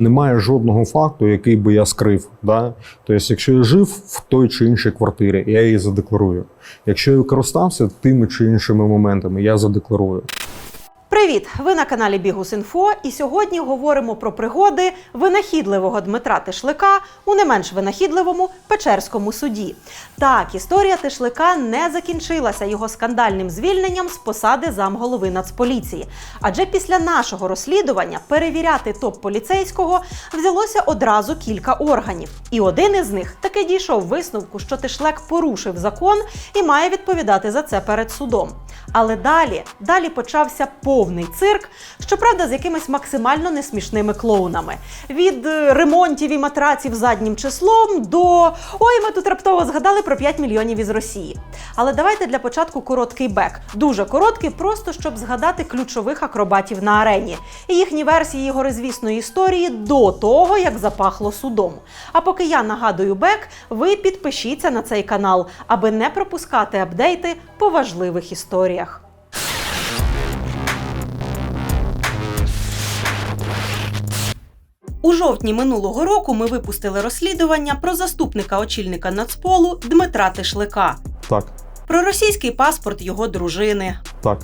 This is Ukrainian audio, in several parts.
Немає жодного факту, який би я скрив. Да? Тобто, якщо я жив в той чи іншій квартирі, я її задекларую. Якщо я користався тими чи іншими моментами, я задекларую. Привіт! Ви на каналі Бігус.Інфо і сьогодні говоримо про пригоди винахідливого Дмитра Тишлика у не менш винахідливому Печерському суді. Так, історія Тишлика не закінчилася його скандальним звільненням з посади замголови Нацполіції. Адже після нашого розслідування перевіряти топ поліцейського взялося одразу кілька органів. І один із них таки дійшов висновку, що Тишлек порушив закон і має відповідати за це перед судом. Але далі, далі почався повний цирк, щоправда, з якимись максимально несмішними клоунами. Від е, ремонтів і матраців заднім числом до ой, ми тут раптово згадали про 5 мільйонів із Росії. Але давайте для початку короткий бек. Дуже короткий, просто щоб згадати ключових акробатів на арені і їхні версії горизвісної історії до того, як запахло судом. А поки я нагадую бек, ви підпишіться на цей канал, аби не пропускати апдейти по важливих історіях. У жовтні минулого року ми випустили розслідування про заступника очільника Нацполу Дмитра Тишлика, Так, про російський паспорт його дружини, так,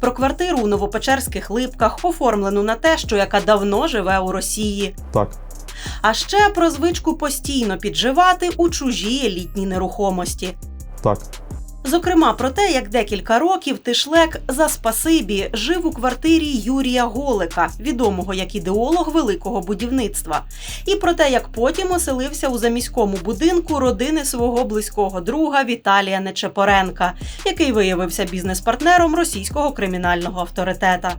про квартиру у Новопечерських липках, оформлену на те, що яка давно живе у Росії. так. А ще про звичку постійно підживати у чужій елітній нерухомості. Так, Зокрема, про те, як декілька років Тишлек за спасибі жив у квартирі Юрія Голика, відомого як ідеолог великого будівництва, і про те, як потім оселився у заміському будинку родини свого близького друга Віталія Нечепоренка, який виявився бізнес-партнером російського кримінального авторитета.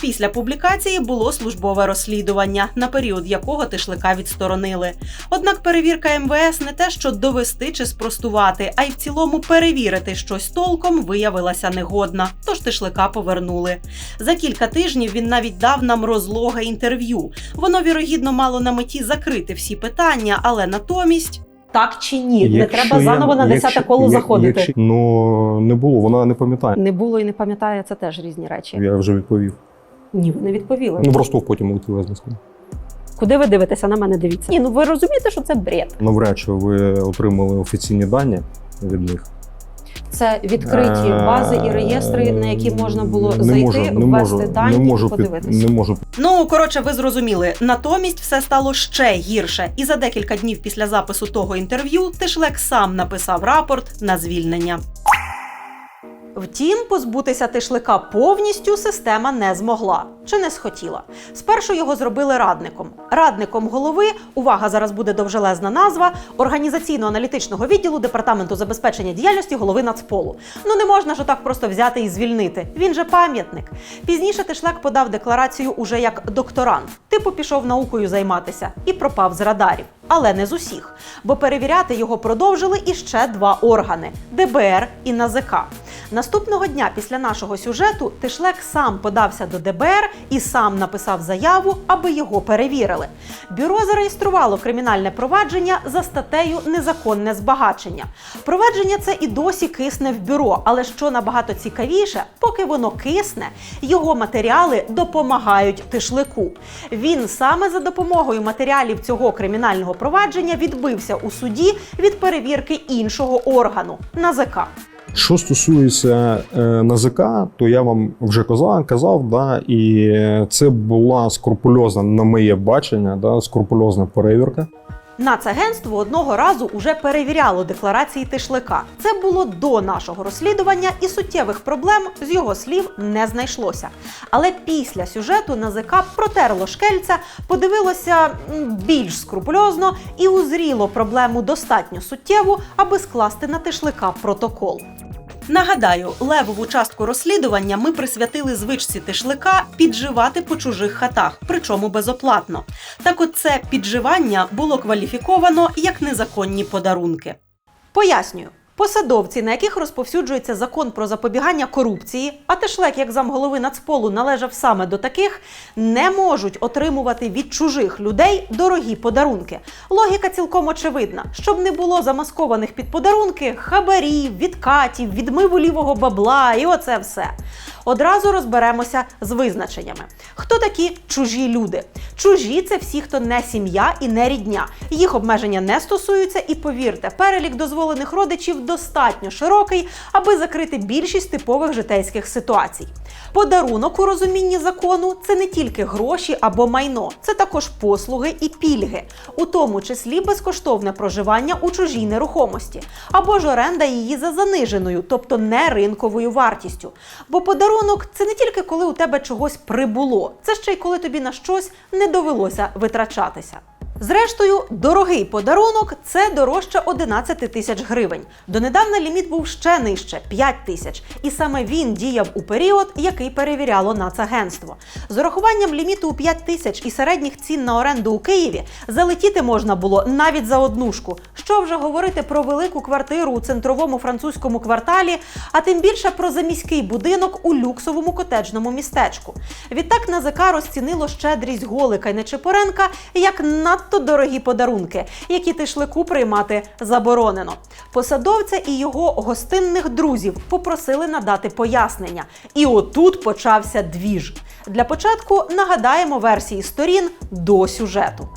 Після публікації було службове розслідування, на період якого Тишлика відсторонили. Однак перевірка МВС не те, що довести чи спростувати, а й в цілому перевірити щось толком виявилася негодна. Тож Тишлика повернули. За кілька тижнів він навіть дав нам розлоге інтерв'ю. Воно вірогідно мало на меті закрити всі питання, але натомість. Так чи ні? не Якщо треба я- заново на десяте коло як- заходити. якщо- ну, не було, вона не пам'ятає. Не було і не пам'ятає це теж різні речі. Я вже відповів. Ні, ви не відповіли. Ну, в Ростов потім летіла з Москви. Куди ви дивитеся? На мене дивіться. Ні, ну ви розумієте, що це бред. Навряд чи ви отримали офіційні дані від них. Це відкриті Е, бази і реєстри, на які можна було не зайти, можу, не ввести можу, дані не можу і подивитися. не можу Ну коротше, ви зрозуміли. Натомість все стало ще гірше. І за декілька днів після запису того інтерв'ю Тишлек сам написав рапорт на звільнення. Втім, позбутися тишлика повністю система не змогла чи не схотіла. Спершу його зробили радником. Радником голови, увага, зараз буде довжелезна назва організаційно-аналітичного відділу департаменту забезпечення діяльності голови Нацполу. Ну не можна ж так просто взяти і звільнити. Він же пам'ятник. Пізніше Тишлек подав декларацію уже як докторант. Типу пішов наукою займатися і пропав з радарів. Але не з усіх, бо перевіряти його продовжили іще два органи ДБР і НАЗК. Наступного дня після нашого сюжету Тишлек сам подався до ДБР і сам написав заяву, аби його перевірили. Бюро зареєструвало кримінальне провадження за статтею Незаконне збагачення. Провадження це і досі кисне в бюро, але що набагато цікавіше, поки воно кисне, його матеріали допомагають тишлику. Він саме за допомогою матеріалів цього кримінального провадження відбився у суді від перевірки іншого органу НАЗК. Що стосується е, НАЗК, то я вам вже казав, казав, да, і це була скрупульозна, на моє бачення, да, скрупульозна перевірка. Нацагентство одного разу уже перевіряло декларації Тишлика. Це було до нашого розслідування, і суттєвих проблем з його слів не знайшлося. Але після сюжету НАЗК протерло шкельця, подивилося більш скрупульозно і узріло проблему достатньо суттєву, аби скласти на Тишлика протокол. Нагадаю, левову частку розслідування ми присвятили звичці тишлика підживати по чужих хатах, причому безоплатно. Так от це підживання було кваліфіковано як незаконні подарунки. Пояснюю. Посадовці, на яких розповсюджується закон про запобігання корупції, а Тешлек, як замголови Нацполу, належав саме до таких, не можуть отримувати від чужих людей дорогі подарунки. Логіка цілком очевидна, щоб не було замаскованих під подарунки хабарів, відкатів, відмиву лівого бабла і оце все. Одразу розберемося з визначеннями. Хто такі чужі люди? Чужі це всі, хто не сім'я і не рідня. Їх обмеження не стосуються, і повірте, перелік дозволених родичів достатньо широкий, аби закрити більшість типових житейських ситуацій. Подарунок у розумінні закону це не тільки гроші або майно, це також послуги і пільги, у тому числі безкоштовне проживання у чужій нерухомості, або ж оренда її за заниженою, тобто не ринковою вартістю. Бо подарунок це не тільки коли у тебе чогось прибуло, це ще й коли тобі на щось не довелося витрачатися. Зрештою, дорогий подарунок це дорожче 11 тисяч гривень. Донедавна ліміт був ще нижче 5 тисяч, і саме він діяв у період, який перевіряло Нацагентство. З урахуванням ліміту у 5 тисяч і середніх цін на оренду у Києві залетіти можна було навіть за однушку. Що вже говорити про велику квартиру у центровому французькому кварталі, а тим більше про заміський будинок у люксовому котеджному містечку. Відтак НАЗК розцінило щедрість Голика й Нечипоренка як надто дорогі подарунки, які тишлику приймати заборонено. Посадовця і його гостинних друзів попросили надати пояснення. І отут почався двіж. Для початку нагадаємо версії сторін до сюжету.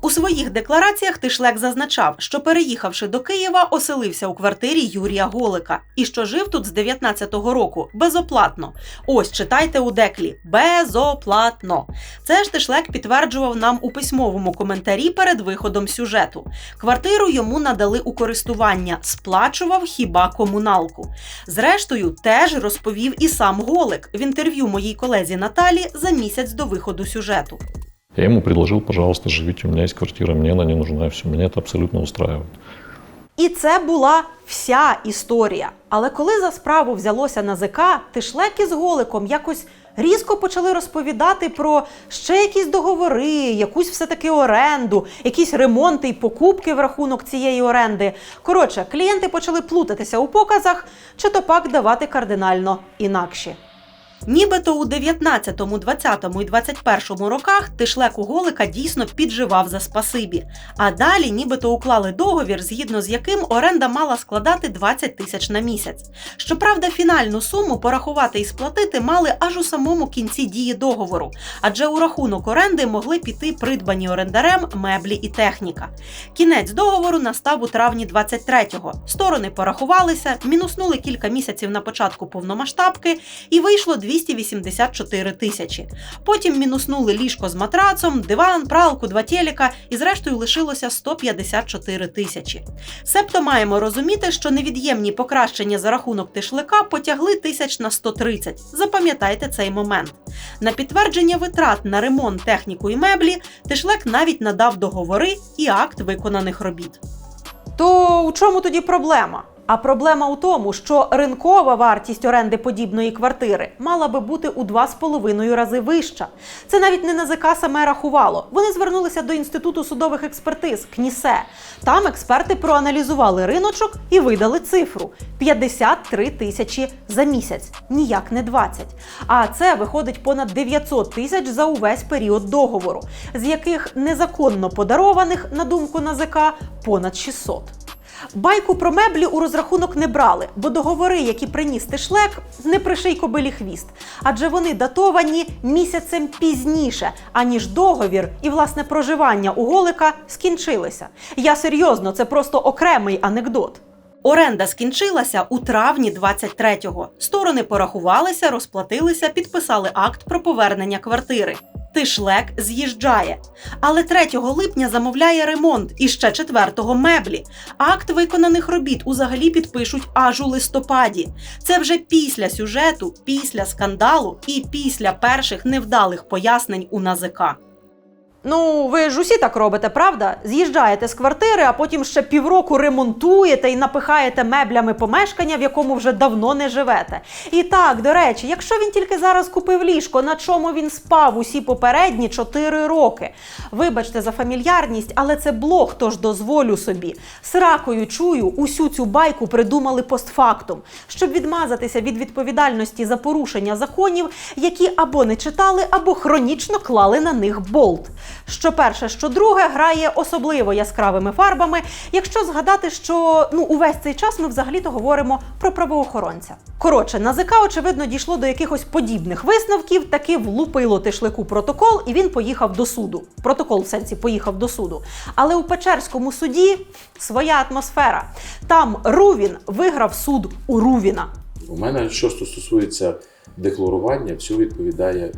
У своїх деклараціях Тишлек зазначав, що переїхавши до Києва, оселився у квартирі Юрія Голика і що жив тут з 19-го року безоплатно. Ось читайте у деклі безоплатно. Це ж Тишлек підтверджував нам у письмовому коментарі перед виходом сюжету. Квартиру йому надали у користування, сплачував хіба комуналку. Зрештою, теж розповів і сам Голик в інтерв'ю моїй колезі Наталі за місяць до виходу сюжету. Я ему предложил, пожалуйста, живите, у меня есть квартира, мне она не нужна, все, меня это абсолютно устраивает. І це була вся історія. Але коли за справу взялося НАЗК, Тишлеки з Голиком якось різко почали розповідати про ще якісь договори, якусь все-таки оренду, якісь ремонти і покупки в рахунок цієї оренди. Коротше, клієнти почали плутатися у показах, чи то пак давати кардинально інакші. Нібито у 19, 20 і 21 роках Тишлек у Голика дійсно підживав за спасибі. А далі нібито уклали договір, згідно з яким оренда мала складати 20 тисяч на місяць. Щоправда, фінальну суму порахувати і сплатити мали аж у самому кінці дії договору, адже у рахунок оренди могли піти придбані орендарем меблі і техніка. Кінець договору настав у травні 23-го. Сторони порахувалися, мінуснули кілька місяців на початку повномасштабки і вийшло 284 тисячі. Потім мінуснули ліжко з матрацом, диван, пралку, два телека і зрештою лишилося 154 тисячі. Себто маємо розуміти, що невід'ємні покращення за рахунок тишлика потягли тисяч на 130. Запам'ятайте цей момент. На підтвердження витрат на ремонт, техніку і меблі Тишлек навіть надав договори і акт виконаних робіт. То у чому тоді проблема? А проблема у тому, що ринкова вартість оренди подібної квартири мала би бути у 2,5 рази вища. Це навіть не НАЗК саме рахувало. Вони звернулися до інституту судових експертиз КНІСЕ. Там експерти проаналізували риночок і видали цифру 53 тисячі за місяць, ніяк не 20. А це виходить понад 900 тисяч за увесь період договору, з яких незаконно подарованих, на думку НАЗК, понад 600. Байку про меблі у розрахунок не брали, бо договори, які приніс Тишлек, не приший кобилі хвіст, адже вони датовані місяцем пізніше, аніж договір і власне проживання у Голика скінчилися. Я серйозно, це просто окремий анекдот. Оренда скінчилася у травні 23-го. Сторони порахувалися, розплатилися, підписали акт про повернення квартири. Тишлек з'їжджає. Але 3 липня замовляє ремонт і ще 4-го меблі. Акт виконаних робіт узагалі підпишуть аж у листопаді. Це вже після сюжету, після скандалу і після перших невдалих пояснень у НАЗК. Ну, ви ж усі так робите, правда? З'їжджаєте з квартири, а потім ще півроку ремонтуєте і напихаєте меблями помешкання, в якому вже давно не живете. І так, до речі, якщо він тільки зараз купив ліжко, на чому він спав усі попередні 4 роки. Вибачте за фамільярність, але це блог, тож дозволю собі. Сракою чую, усю цю байку придумали постфактум, щоб відмазатися від відповідальності за порушення законів, які або не читали, або хронічно клали на них болт. Що перше, що друге грає особливо яскравими фарбами, якщо згадати, що ну увесь цей час ми взагалі-то говоримо про правоохоронця. Коротше, НАЗК, очевидно, дійшло до якихось подібних висновків, таки влупило тишлику протокол, і він поїхав до суду. Протокол в сенсі поїхав до суду. Але у Печерському суді своя атмосфера. Там Рувін виграв суд у Рувіна. У мене, що стосується декларування, все відповідає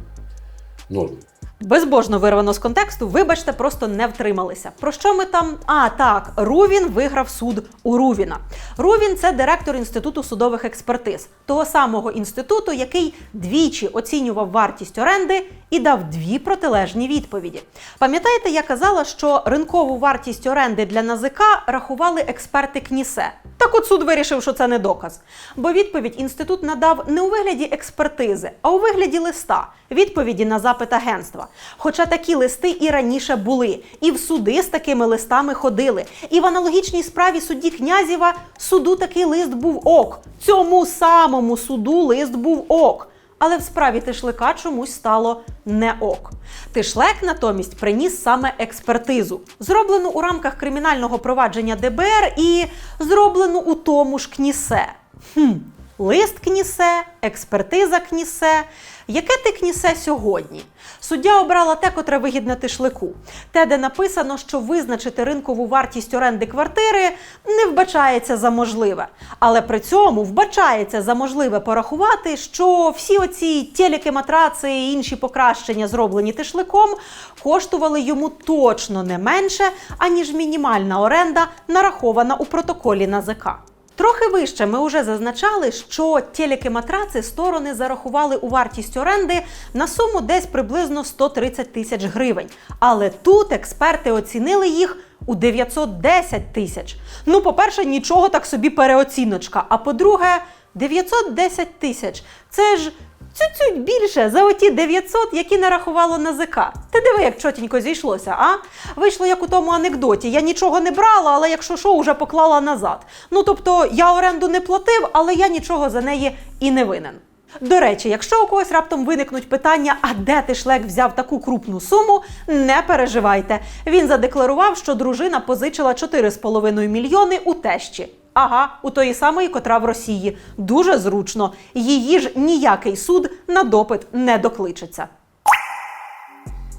нормі. Безбожно вирвано з контексту, вибачте, просто не втрималися. Про що ми там? А, так, Рувін виграв суд у Рувіна. Рувін це директор інституту судових експертиз, того самого інституту, який двічі оцінював вартість оренди і дав дві протилежні відповіді. Пам'ятаєте, я казала, що ринкову вартість оренди для НАЗК рахували експерти КНІСЕ. Так от суд вирішив, що це не доказ. Бо відповідь інститут надав не у вигляді експертизи, а у вигляді листа відповіді на запит агентства. Хоча такі листи і раніше були, і в суди з такими листами ходили. І в аналогічній справі судді Князєва суду такий лист був ок. Цьому самому суду лист був ок. Але в справі Тишлика чомусь стало не ок. Тишлек натомість приніс саме експертизу, зроблену у рамках кримінального провадження ДБР і зроблену у тому ж КНІСЕ. Хм, лист КНІСЕ, експертиза КНІСЕ. Яке ти КНІСЕ сьогодні? Суддя обрала те, котре вигідне тишлику. Те, де написано, що визначити ринкову вартість оренди квартири не вбачається за можливе. Але при цьому вбачається за можливе порахувати, що всі оці телеки, матраци і інші покращення, зроблені тишликом, коштували йому точно не менше, аніж мінімальна оренда, нарахована у протоколі НАЗК. Трохи вище ми вже зазначали, що телеки-матраци сторони зарахували у вартість оренди на суму десь приблизно 130 тисяч гривень. Але тут експерти оцінили їх у 910 тисяч. Ну, по-перше, нічого так собі переоціночка. А по-друге, 910 тисяч. Це ж Цють-цють більше за оті 900, які нарахувало НАЗК. Ти диви, як чотенько зійшлося, а? Вийшло як у тому анекдоті. Я нічого не брала, але якщо що, уже поклала назад. Ну тобто я оренду не платив, але я нічого за неї і не винен. До речі, якщо у когось раптом виникнуть питання, а де ти шлек взяв таку крупну суму, не переживайте. Він задекларував, що дружина позичила 4,5 мільйони у тещі. Ага, у тої самої, котра в Росії. Дуже зручно. Її ж ніякий суд на допит не докличеться.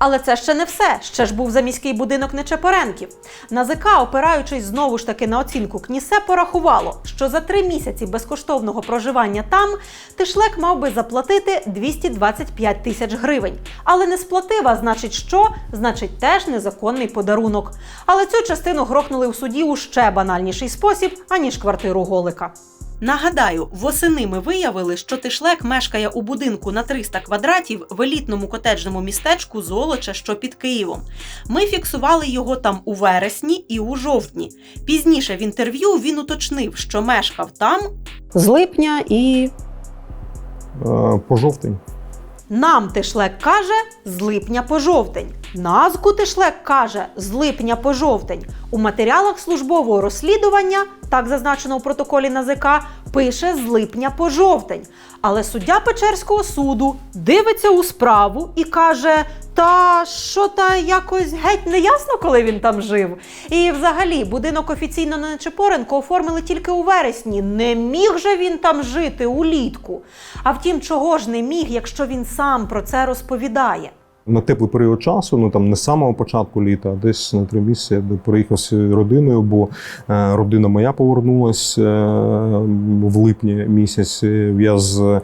Але це ще не все. Ще ж був заміський будинок Нечепоренків. НАЗК, опираючись знову ж таки на оцінку КНІСЕ, порахувало, що за три місяці безкоштовного проживання там Тишлек мав би заплатити 225 тисяч гривень. Але не сплатив, а значить, що? Значить, теж незаконний подарунок. Але цю частину грохнули в суді у ще банальніший спосіб, аніж квартиру Голика. Нагадаю, восени ми виявили, що Тишлек мешкає у будинку на 300 квадратів в елітному котеджному містечку Золоча, що під Києвом. Ми фіксували його там у вересні і у жовтні. Пізніше в інтерв'ю він уточнив, що мешкав там з липня і Е, По жовтень. нам Тишлек каже з липня по жовтень. Назку Тишлек каже з липня по жовтень. У матеріалах службового розслідування, так зазначено у протоколі НАЗК, пише з липня по жовтень. Але суддя Печерського суду дивиться у справу і каже: та що та якось геть не ясно, коли він там жив. І взагалі будинок офіційно на Нечепоренко оформили тільки у вересні. Не міг же він там жити улітку. А втім, чого ж не міг, якщо він сам про це розповідає. На теплий період часу, ну там не з самого початку літа, а десь на три місяці я приїхав з родиною, бо е, родина моя повернулася е, в липні місяць. Я з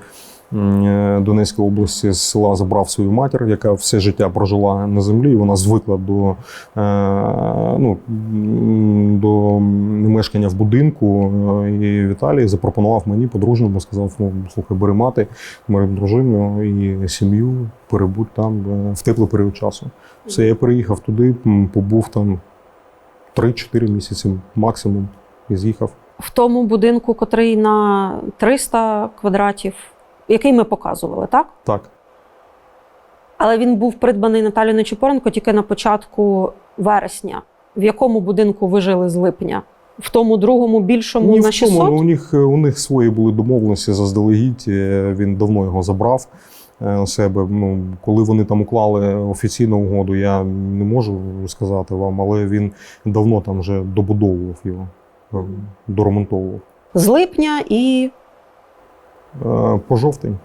Донецької області з села забрав свою матір, яка все життя прожила на землі. і Вона звикла до, е, ну, до мешкання в будинку. Е, І Віталій запропонував мені по-дружньому, сказав: ну слухай, бери мати, бери дружину і сім'ю, перебудь там е, в теплий період часу. Все, я приїхав туди, побув там 3-4 місяці максимум і з'їхав. в тому будинку, котрий на 300 квадратів, який ми показували, так? Так. Але він був придбаний Наталією Нечипоренко тільки на початку вересня. В якому будинку ви жили з липня? В тому другому більшому Ні, на в чому, 600? ну, у них у них свої були домовленості заздалегідь. е, Він давно його забрав. е, себе. Ну, коли вони там уклали офіційну угоду, я не можу сказати вам, але він давно там вже добудовував його, е, доремонтовував. З липня і По жовтень.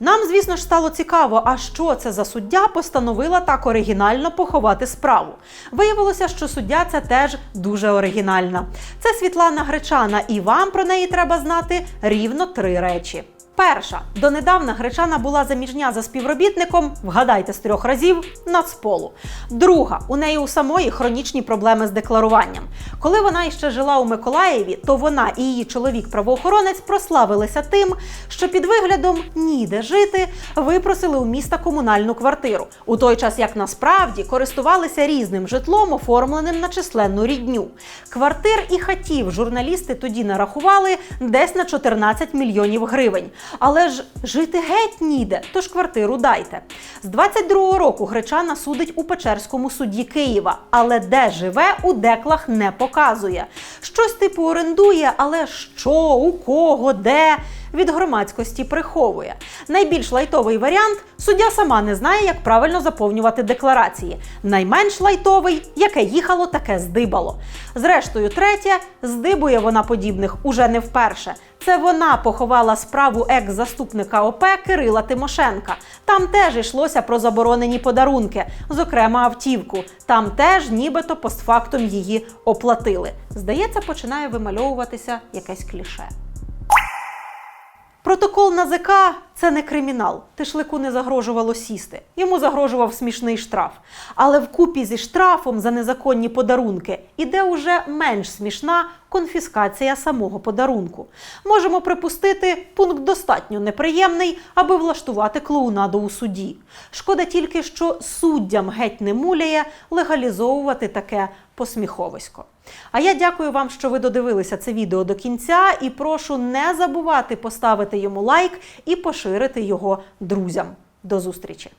Нам, звісно ж, стало цікаво, а що це за суддя постановила так оригінально поховати справу. Виявилося, що суддя це теж дуже оригінальна. Це Світлана Гречана, і вам про неї треба знати рівно три речі. Перша донедавна Гречана була заміжня за співробітником, вгадайте з трьох разів, Нацполу. Друга у неї у самої хронічні проблеми з декларуванням. Коли вона іще жила у Миколаєві, то вона і її чоловік-правоохоронець прославилися тим, що під виглядом ніде жити випросили у міста комунальну квартиру, у той час як насправді користувалися різним житлом, оформленим на численну рідню. Квартир і хатів журналісти тоді нарахували десь на 14 мільйонів гривень. Але ж жити геть ніде, тож квартиру дайте. З 22-го року Гречана судить у Печерському суді Києва, але де живе, у деклах не показує. Щось типу орендує, але що, у кого, де від громадськості приховує. Найбільш лайтовий варіант суддя сама не знає, як правильно заповнювати декларації. Найменш лайтовий, яке їхало, таке здибало. Зрештою, третє, здибує вона подібних уже не вперше. Це вона поховала справу екс-заступника ОП Кирила Тимошенка. Там теж йшлося про заборонені подарунки, зокрема автівку. Там теж нібито постфактум її оплатили. Здається, починає вимальовуватися якесь кліше. Протокол НАЗК – це не кримінал. Тишлику не загрожувало сісти. Йому загрожував смішний штраф. Але вкупі зі штрафом за незаконні подарунки іде уже менш смішна конфіскація самого подарунку. Можемо припустити, пункт достатньо неприємний, аби влаштувати клоунаду у суді. Шкода тільки, що суддям геть не муляє легалізовувати таке посміховисько. А я дякую вам, що ви додивилися це відео до кінця, і прошу не забувати поставити йому лайк і поширити його друзям. До зустрічі.